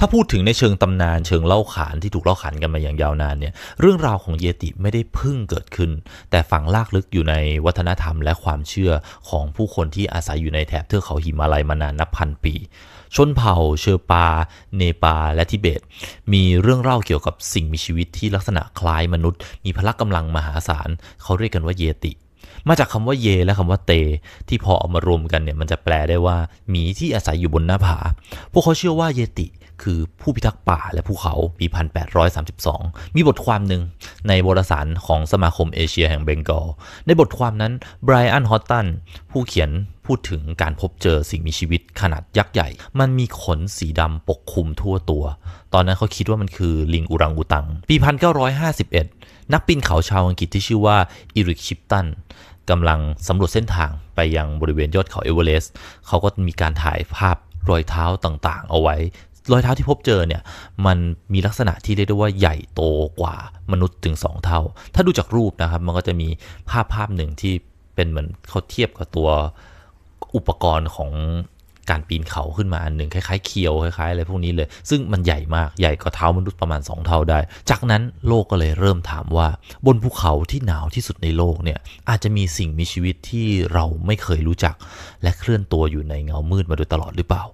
ถ้าพูดถึงในเชิงตำนานเชิงเล่าขานที่ถูกเล่าขานกันมาอย่างยาวนานเนี่ยเรื่องราวของเยติไม่ได้เพิ่งเกิดขึ้น แต่ฝังลากลึกอยู่ในวัฒนธรรมและความเชื่อของผู้คนที่อาศัยอยู่ในแถบเทือกเขาหิมาลัยมานานนับพันปี ชนเผ่า เชอร์ปา เนปา และทิเบต มีเรื่องเล่าเกี่ยวกับสิ่งมีชีวิตที่ลักษณะคล้ายมนุษย์ มีพละกำลังมหาศาลเขาเรียกกันว่าเยติ มาจากคำว่าเย และคำว่าเต ที่พอเอามารวมกันเนี่ยมันจะแปลได้ว่าหมีที่อาศัยอยู่บนหน้าผา พวกเขาเชื่อว่าเยติคือผู้พิทักษ์ป่าและภูเขาปี 1832 มีบทความหนึ่งในวารสารของสมาคมเอเชียแห่งเบงกอล ในบทความนั้นไบรอัน ฮอตตัน ผู้เขียนพูดถึงการพบเจอสิ่งมีชีวิตขนาดยักษ์ใหญ่ มันมีขนสีดำปกคลุมทั่วตัว ตอนนั้นเขาคิดว่ามันคือลิงอุรังอุตัง ปี 1951 นักปีนเขาชาวอังกฤษที่ชื่อว่าอิริกชิปตันกำลังสำรวจเส้นทางไปยังบริเวณยอดเขาเอเวอเรสต์เขาก็มีการถ่ายภาพรอยเท้าต่างๆ เอาไว้ รอยเท้าที่พบเจอเนี่ย มันมีลักษณะที่เรียกได้ว่าใหญ่โตกว่ามนุษย์ถึง 2 เท่า ถ้าดูจากรูปนะครับ มันก็จะมีภาพภาพหนึ่งที่เป็นเหมือนเขาเทียบกับตัวอุปกรณ์ของ การปีนเขาขึ้นมาอันหนึ่งคล้ายๆเคียวคล้ายๆอะไรพวกนี้เลย ซึ่งมันใหญ่มากใหญ่กว่าเท้ามนุษย์ประมาณ 2 เท่าได้ จากนั้นโลกก็เลยเริ่มถามว่า บนภูเขาที่หนาวที่สุดในโลกเนี่ยอาจจะมีสิ่งมีชีวิตที่เราไม่เคยรู้จัก และเคลื่อนตัวอยู่ในเงามืดมาโดยตลอดหรือเปล่า